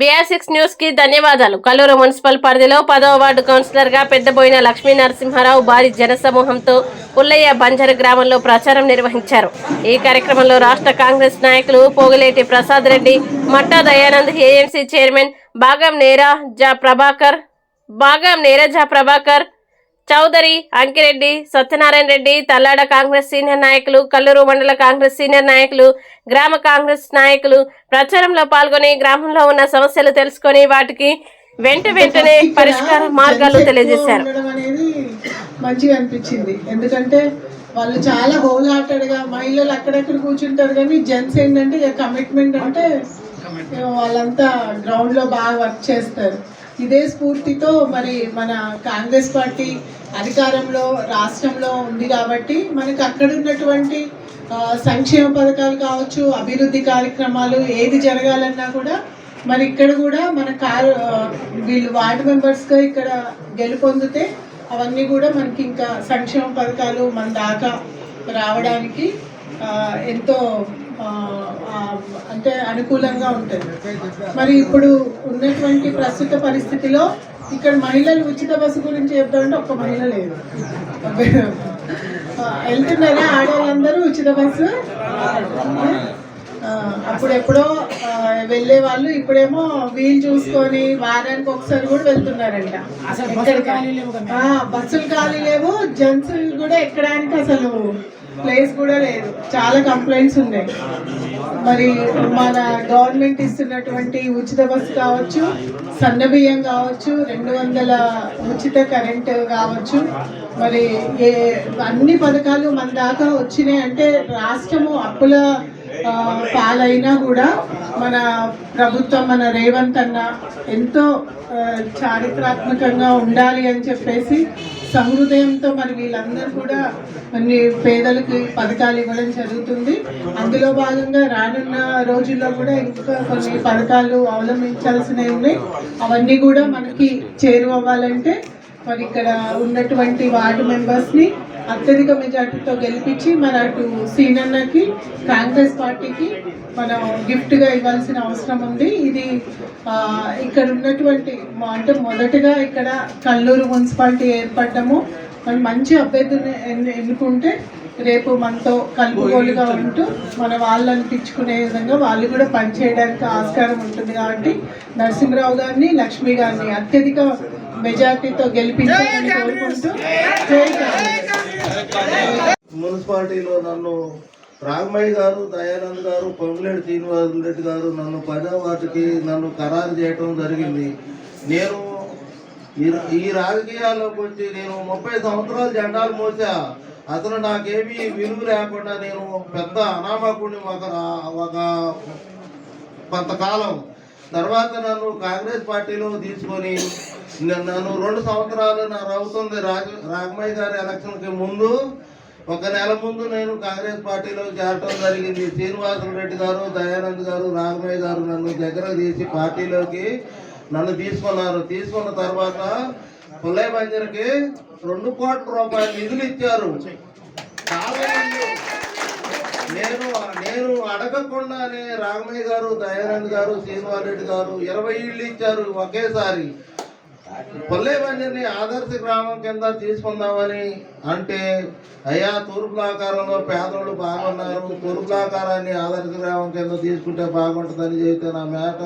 BR six న్యూస్కి ధన్యవాదాలు. Kalluru municipal పరిధిలో పదవ వార్డు కౌన్సిలర్గా పెద్దబోయిన లక్ష్మీ నరసింహారావు భారీ జనసమూహంతో పుల్లయ్య బంజరు గ్రామంలో ప్రచారం నిర్వహించారు. ఈ కార్యక్రమంలో రాష్ట్ర కాంగ్రెస్ నాయకులు పోగిలేటి ప్రసాద్ రెడ్డి మట్టా దయానంద్ ఏఎంసీ చైర్మన్ బాగం నేరా జా ప్రభాకర్ బాగం జా ప్రభాకర్ చౌదరి అంకిరెడ్డి సత్యనారాయణ రెడ్డి తల్లాడ కాంగ్రెస్ సీనియర్ నాయకులు కల్లూరు మండల కాంగ్రెస్ సీనియర్ నాయకులు గ్రామ కాంగ్రెస్ నాయకులు ప్రచారంలో పాల్గొని గ్రామంలో ఉన్న సమస్యలు తెలుసుకొని వాటికి వెంట వెంటనే పరిష్కార మార్గాలు తెలియజేశారు. మంచిగా అనిపించింది. ఎందుకంటే వాళ్ళు చాలా హోల్ హార్టెడ్గా మహిళలు అక్కడెక్కడ కూర్చుంటారు కానీ జెంట్స్ ఏంటంటే ఇక కమిట్మెంట్ అంటే వాళ్ళంతా గ్రౌండ్లో బాగా వర్క్ చేస్తారు. ఇదే స్ఫూర్తితో మరి మన కాంగ్రెస్ పార్టీ అధికారంలో రాష్ట్రంలో ఉంది కాబట్టి మనకు అక్కడ ఉన్నటువంటి సంక్షేమ పథకాలు కావచ్చు అభివృద్ధి కార్యక్రమాలు ఏది జరగాలన్నా కూడా మరి ఇక్కడ కూడా మన కారు వీళ్ళు వార్డు మెంబర్స్గా ఇక్కడ గెలుపొందితే అవన్నీ కూడా మనకి ఇంకా సంక్షేమ పథకాలు మన దాకా రావడానికి ఎంతో అంటే అనుకూలంగా ఉంటుంది. మరి ఇప్పుడు ఉన్నటువంటి ప్రస్తుత పరిస్థితిలో ఇక్కడ మహిళలు ఉచిత బస్సు గురించి చెప్తామంటే ఒక్క మహిళ లేదు. వెళ్తున్నారా ఆడవాళ్ళందరూ ఉచిత బస్సు? ఆ, అప్పుడు ఎప్పుడో ఆ, వెళ్ళే వాళ్ళు ఇప్పుడేమో వీలు చూసుకొని వారానికి ఒకసారి కూడా వెళ్తున్నారంట. బస్సులు ఖాళీ లేవు జెంట్స్ కూడా ఎక్కడానికి అసలు ప్లేస్ కూడా లేదు. చాలా కంప్లైంట్స్ ఉన్నాయి. మరి మన గవర్నమెంట్ ఇస్తున్నటువంటి ఉచిత బస్సు కావచ్చు సన్న బియ్యం కావచ్చు రెండు వందల ఉచిత కరెంట్ కావచ్చు. మరి ఏ అన్ని పథకాలు మన దాకా వచ్చినాయి అంటే రాష్ట్రము అప్పుల పాలైనా కూడా మన ప్రభుత్వం మన రేవంత్ అన్న ఎంతో చారిత్రాత్మకంగా ఉండాలి అని చెప్పేసి సహృదయంతో మరి వీళ్ళందరూ కూడా కొన్ని పేదలకి పథకాలు ఇవ్వడం జరుగుతుంది. అందులో భాగంగా రానున్న రోజుల్లో కూడా ఇంకా కొన్ని పథకాలు అవలంబించాల్సినవి ఉన్నాయి. అవన్నీ కూడా మనకి చేరువవ్వాలంటే మరి ఇక్కడ ఉన్నటువంటి వార్డు మెంబర్స్ని అత్యధిక మెజార్టీతో గెలిపించి మన అటు సీనన్నకి కాంగ్రెస్ పార్టీకి మనం గిఫ్ట్గా ఇవ్వాల్సిన అవసరం ఉంది. ఇది ఇక్కడ ఉన్నటువంటి అంటే మొదటగా ఇక్కడ కల్లూరు మున్సిపాలిటీ ఏర్పడము మనం మంచి అభ్యర్థిని ఎన్ ఎన్నుకుంటే రేపు మనతో కలుపుగోలుగా ఉంటూ మన వాళ్ళు అనిపించుకునే విధంగా వాళ్ళు కూడా పనిచేయడానికి ఆస్కారం ఉంటుంది కాబట్టి నరసింహరావు గారిని లక్ష్మి గారిని అత్యధిక మెజార్టీతో గెలిపించాలని కోరుకుంటూ. మున్సిపాలిటీలో నన్ను రాగమయ్య గారు దయానంద్ గారు పొంగులేటి శ్రీనివాస రెడ్డి గారు నన్ను పదో వాటికి నన్ను ఖరారు చేయటం జరిగింది. నేను ఈ- ఈ రాజకీయాల్లోకి వచ్చి నేను ముప్పై సంవత్సరాలు జెండాలు మోసా. అతను నాకేమీ విలువ లేకుండా నేను పెద్ద అనామకుడిని ఒక ఒక కొంతకాలం తర్వాత నన్ను కాంగ్రెస్ పార్టీలో తీసుకొని నన్ను రెండు సంవత్సరాలు నా అవుతుంది రాజ రాఘమయ్య గారి ఎలక్షన్కి ముందు ఒక నెల ముందు నేను కాంగ్రెస్ పార్టీలో చేరటం జరిగింది. శ్రీనివాసులు రెడ్డి గారు దయానంద్ గారు రాఘమయ్య గారు నన్ను దగ్గర తీసి పార్టీలోకి నన్ను తీసుకున్నారు. తీసుకున్న తర్వాత పుల్లయ్య బంజర్కి రెండు కోట్ల రూపాయల నిధులు ఇచ్చారు. నేను నేను అడగకుండానే రామయ్య గారు దయానంద్ గారు శ్రీనివాసరెడ్డి గారు ఇరవై ఇళ్ళు ఇచ్చారు ఒకేసారి. పల్లెబండిని ఆదర్శ గ్రామం కింద తీసుకుందామని అంటే అయ్యా తూర్పులాకారంలో పేదోళ్ళు బాగున్నారు తూర్పులాకారాన్ని ఆదర్శ గ్రామం కింద తీసుకుంటే బాగుంటుందని చెబితే నా మేట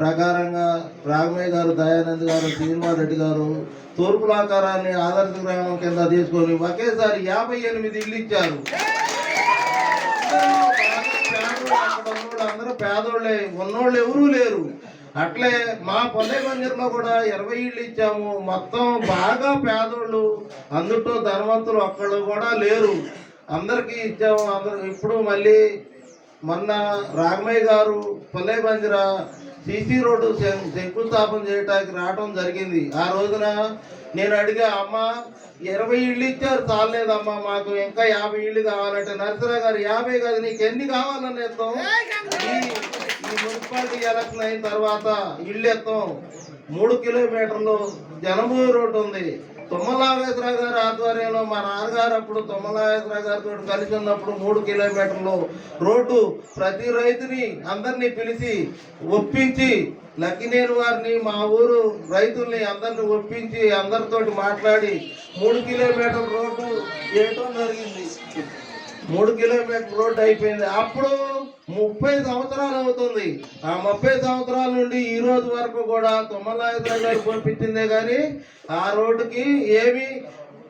ప్రకారంగా రాఘమయ్య గారు దయానంద్ గారు శ్రీనివాస్ రెడ్డి గారు తూర్పులాకారాన్ని ఆదర్శ గ్రామం కింద తీసుకొని ఒకేసారి యాభై ఎనిమిది ఇల్లు ఇచ్చారు. అందరూ పేదోళ్ళే ఉన్నోళ్ళు ఎవరూ లేరు. అట్లే మా పొల్లె మందిర్లో కూడా ఇరవై ఇళ్ళు ఇచ్చాము. మొత్తం బాగా పేదోళ్ళు అందుట్లో ధనవంతులు ఒక్కళ్ళు కూడా లేరు. అందరికీ ఇచ్చాము. అందరూ ఇప్పుడు మళ్ళీ మొన్న రాగమయ్య గారు పొల్లె మందిర సీసీ రోడ్డు శంకుస్థాపన చేయడానికి రావడం జరిగింది. ఆ రోజున నేను అడిగా అమ్మ ఇరవై ఇళ్ళు ఇచ్చారు చాలేదమ్మా మాకు. ఇంకా యాభై ఇళ్ళు కావాలంటే నరసరావు గారు యాభై కాదు నీకు ఎన్ని కావాలని ఇస్తాం ఈ మున్సిపాలిటీ ఎలక్షన్ అయిన తర్వాత ఇళ్ళు మూడు కిలోమీటర్లు జనభూమి రోడ్డు ఉంది. తుమ్మలాగేశ్వరరావు గారి ఆధ్వర్యంలో మా నాన్నగారు అప్పుడు తుమ్మలాగేశ్వరరావు గారితో కలిసి ఉన్నప్పుడు మూడు కిలోమీటర్లు రోడ్డు ప్రతి రైతుని అందరినీ పిలిచి ఒప్పించి లక్కినేని వారిని మా ఊరు రైతుల్ని అందరిని ఒప్పించి అందరితోటి మాట్లాడి మూడు కిలోమీటర్ల రోడ్డు వేయటం జరిగింది. మూడు కిలోమీటర్ రోడ్డు అయిపోయింది. అప్పుడు ముప్పై సంవత్సరాలు అవుతుంది. ఆ ముప్పై సంవత్సరాల నుండి ఈ రోజు వరకు కూడా తుమ్మలాయుధరావు గారు పంపించిందే కానీ ఆ రోడ్డుకి ఏమి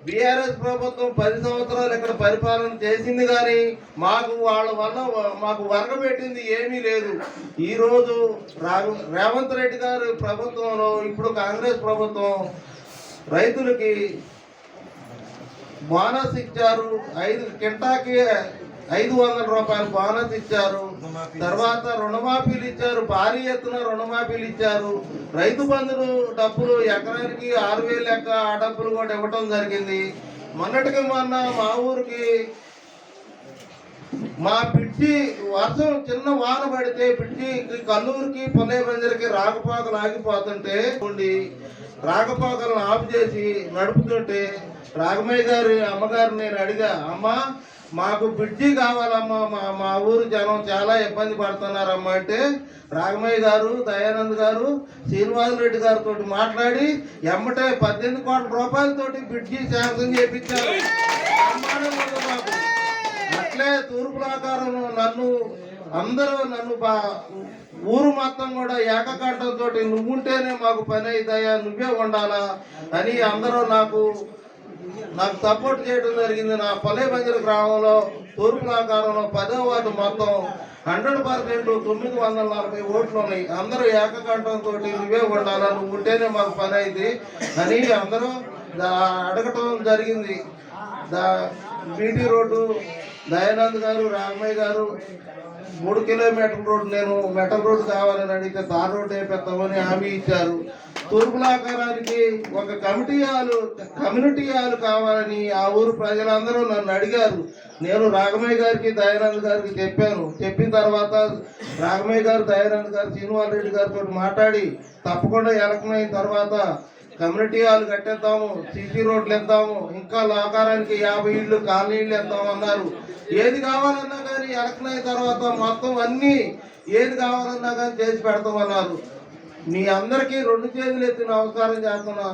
బీఆర్ఎస్ ప్రభుత్వం పది సంవత్సరాలు ఇక్కడ పరిపాలన చేసింది కానీ మాకు వాళ్ళ వల్ల మాకు వరగబెట్టింది ఏమీ లేదు. ఈరోజు రోజు రేవంత్ రెడ్డి గారి ప్రభుత్వంలో ఇప్పుడు కాంగ్రెస్ ప్రభుత్వం రైతులకి బోనస్ ఇచ్చారు. ఐదు కింటాకి ఐదు వందల రూపాయలు బోనస్ ఇచ్చారు. తర్వాత రుణమాఫీలు ఇచ్చారు. భారీ ఎత్తున రుణమాఫీలు ఇచ్చారు. రైతు బంధులు డబ్బులు ఎకరానికి ఆరు వేలు లెక్క ఆ డబ్బులు కూడా ఇవ్వటం జరిగింది. మొన్నటికి మొన్న మా ఊరికి మా పిచ్చి వర్షం చిన్న వాన పడితే పిచ్చి కల్లూరుకి పొన్నయ్య బంజర్కి రాకపోకలు ఆగిపోతుంటే ఉండి రాకపోకలను ఆఫ్ చేసి నడుపుతుంటే రాగమయ్య గారి అమ్మగారు నేను అడిగా అమ్మ మాకు బ్రిడ్జి కావాలమ్మా మా మా ఊరు జనం చాలా ఇబ్బంది పడుతున్నారమ్మా అంటే రాగమయ్య గారు దయానంద్ గారు శ్రీనివాస రెడ్డి గారితో మాట్లాడి ఎమ్మటే పద్దెనిమిది కోట్ల రూపాయలతోటి బ్రిడ్జి శాంక్షన్ చేపించారు. అట్లే తూర్పు మాకు నన్ను అందరూ నన్ను బా ఊరు మొత్తం కూడా ఏకకంఠంతో నువ్వుంటేనే మాకు పని అవుతాయా? నువ్వే ఉండాలా? అని అందరూ నాకు నాకు సపోర్ట్ చేయడం జరిగింది. నా పల్లె బంజరు గ్రామంలో తూర్పులాకారంలో పదో వార్డు మొత్తం హండ్రెడ్ పర్సెంట్ తొమ్మిది వందల నలభై ఓట్లు ఉన్నాయి. అందరూ ఏకకంఠంతో నువ్వే ఉండాలా? నువ్వు ఉంటేనే మాకు పని అయింది అని అందరూ అడగటం జరిగింది. దా బీటీ రోడ్డు దయానంద్ గారు రామయ్య గారు మూడు కిలోమీటర్ రోడ్డు నేను మెటల్ రోడ్డు కావాలని అడిగితే తార్ రోడ్ వేపిస్తామని హామీ ఇచ్చారు. తూర్పులాకారానికి ఒక కమిటీ హాలు కమ్యూనిటీ హాలు కావాలని ఆ ఊరు ప్రజలందరూ నన్ను అడిగారు. నేను రాఘమయ్య గారికి దయానంద్ గారికి చెప్పాను. చెప్పిన తర్వాత రాఘమయ్య గారు దయానంద్ గారు శ్రీనివాసరెడ్డి గారితో మాట్లాడి తప్పకుండా ఎలక్షన్ అయిన తర్వాత కమ్యూనిటీ హాల్ కట్టేద్దాము సిసి రోడ్లు వేద్దాము ఇంకా ఆకారానికి యాభై ఇళ్ళు కాలనీళ్ళు ఇద్దాము అన్నారు. ఏది కావాలన్నా కానీ ఎలక్షన్ అయిన తర్వాత మొత్తం అన్ని ఏది కావాలన్నా కానీ చేసి పెడతామన్నారు. మీ అందరికీ రెండు చేతులు ఎత్తి నమస్కారం చేస్తున్నా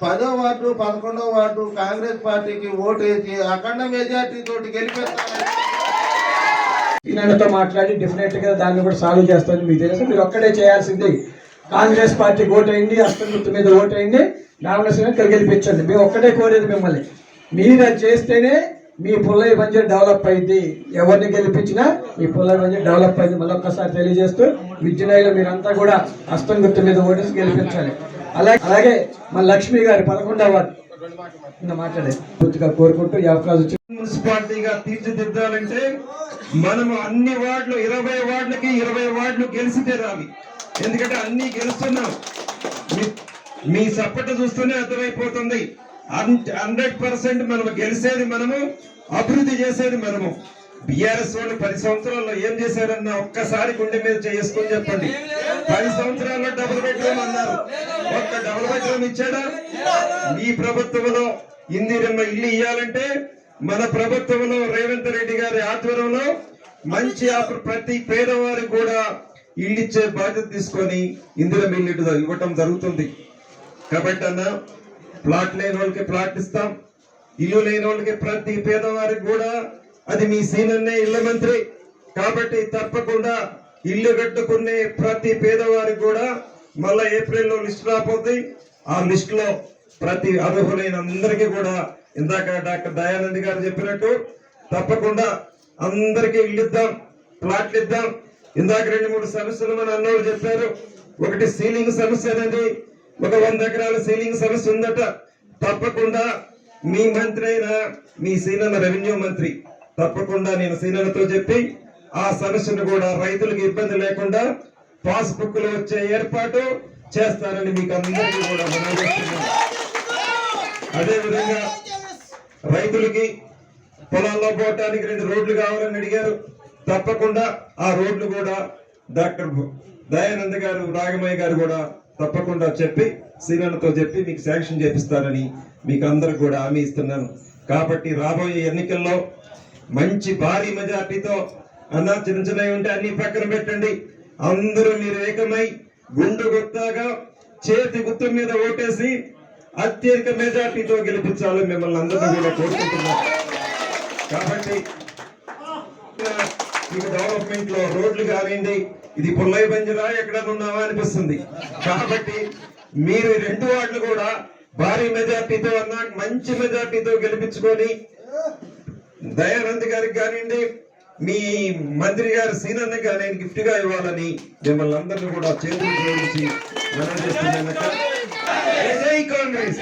పదో వార్డు పదకొండో వార్డు కాంగ్రెస్ పార్టీకి ఓటు వేసి అఖండ మెజార్టీ తోటి గెలిపేస్తాను మాట్లాడి డెఫినెట్గా దాన్ని కూడా సాల్వ్ చేస్తాను. మీకు తెలుసు మీరు ఒక్కడే చేయాల్సింది కాంగ్రెస్ పార్టీకి ఓటేయండి అస్తం గుర్తు మీద ఓటేయండి సింగ్ ఇక్కడ గెలిపించండి మేము ఒక్కటే కోరేది మిమ్మల్ని. మీరు అది చేస్తేనే మీ పుల్లయ్య బంజర్ డెవలప్ అయింది. ఎవరిని గెలిపించినా మీ పుల్లయ్య బంజర్ డెవలప్ అయింది. మళ్ళీ ఒక్కసారి తెలియజేస్తూ విద్యనాయులు మీరంతా కూడా అష్టం గుర్తు మీద ఓటేసి గెలిపించాలి. అలాగే అలాగే మన లక్ష్మి గారి పదకొండవ వార్డు. మాట్లాడే. పూర్తిగా కోరుకుంటూ ఈ అవకాశం మున్సిపాలిటీగా తీర్చిదిద్దాలంటే మనము అన్ని వార్డులు ఇరవై వార్డులకి ఇరవై వార్డులు గెలిచితే రావి ఎందుకంటే అన్ని గెలుస్తున్నాం. మీ- సపోర్ట్ చూస్తూనే అర్థమైపోతుంది. హండ్రెడ్ పర్సెంట్ మనం గెలిచేది మనము అభివృద్ధి చేసేది మనము. బిఆర్ఎస్ వాళ్ళు పది సంవత్సరాల్లో ఏం చేశారన్న ఒక్కసారి గుండె మీద చేసుకొని చెప్పండి. పది సంవత్సరాల్లో డబుల్ బెడ్రూమ్ అన్నారు. ఒక్క డబుల్ బెడ్రూమ్ ఇచ్చాడా? మీ ప్రభుత్వంలో ఇందిరమ్మ ఇల్లు ఇవ్వాలంటే మన ప్రభుత్వంలో రేవంత్ రెడ్డి గారి ఆధ్వర్యంలో మంచి ఆఫర్ ప్రతి పేదవారికి కూడా ఇల్లు ఇచ్చే బాధ్యత తీసుకొని ఇందిరమ్మ మిల్లు ఇవ్వటం జరుగుతుంది. కాబట్టి అన్న ప్లాట్ లేని వాళ్ళకి ప్లాట్ ఇస్తాం. ఇల్లు లేని వాళ్ళకి ప్రతి పేదవారికి కూడా అది మీ సీనన్నే ఇళ్ళ మంత్రి. కాబట్టి తప్పకుండా ఇల్లు కట్టుకునే ప్రతి పేదవారికి కూడా మళ్ళా ఏప్రిల్లో లిస్ట్ రాబోతుంది ఆ లిస్టులో ప్రతి అర్హులైన అందరికీ కూడా ఇందాక డాక్టర్ దయానంద్ గారు చెప్పినట్టు తప్పకుండా అందరికీ ఇల్లు ఇద్దాం ప్లాట్లు ఇద్దాం. ఇందాక రెండు మూడు సమస్యలు మన అన్నోళ్ళు చెప్పారు. ఒకటి సీలింగ్ సమస్య అనేది ఒక వంద ఎకరాల సీలింగ్ సమస్య ఉందట. తప్పకుండా మీ మంత్రి అయిన మీ సీనన్న రెవెన్యూ మంత్రి తప్పకుండా నేను సీనన్నతో చెప్పి ఆ సమస్యను కూడా రైతులకు ఇబ్బంది లేకుండా పాస్బుక్లో వచ్చే ఏర్పాటు చేస్తానని మీకు అందరికీ కూడా మనం అదే విధంగా రైతులకి పొలాల్లో పోవటానికి రెండు రోడ్లు కావాలని అడిగారు. తప్పకుండా ఆ రోడ్లు కూడా డాక్టర్ దయానంద్ గారు రాగమయ్య గారు కూడా తప్పకుండా చెప్పి శ్రీనన్నతో చెప్పి మీకు శాంక్షన్ చేపిస్తారని మీకు అందరికి కూడా హామీ ఇస్తున్నాను. కాబట్టి రాబోయే ఎన్నికల్లో మంచి భారీ మెజార్టీతో అన్న చిన్న చిన్నవి ఉంటే అన్ని పక్కన పెట్టండి. అందరూ మీరు ఏకమై గుండు గుర్తాగా చేతి గుర్తు మీద ఓటేసి అత్యధిక మెజార్టీతో గెలిపించాలని మిమ్మల్ని అందరినీ కూడా కోరుకుంటున్నాను. కాబట్టి మీకు డెవలప్మెంట్లో రోడ్లు కానివ్వండి ఇది పుల్లయ్య బంజరా ఎక్కడ ఉన్నావా అనిపిస్తుంది. కాబట్టి మీరు రెండు వార్డులు కూడా భారీ మెజార్టీతో అన్నా మంచి మెజార్టీతో గెలిపించుకొని దయానంద్ గారికి కానివ్వండి మీ మంత్రి గారు సీనన్న కానీ గిఫ్ట్గా ఇవ్వాలని మిమ్మల్ని అందరినీ కూడా చేతులు జోడించి మనం చేస్తున్నాం. కాంగ్రెస్!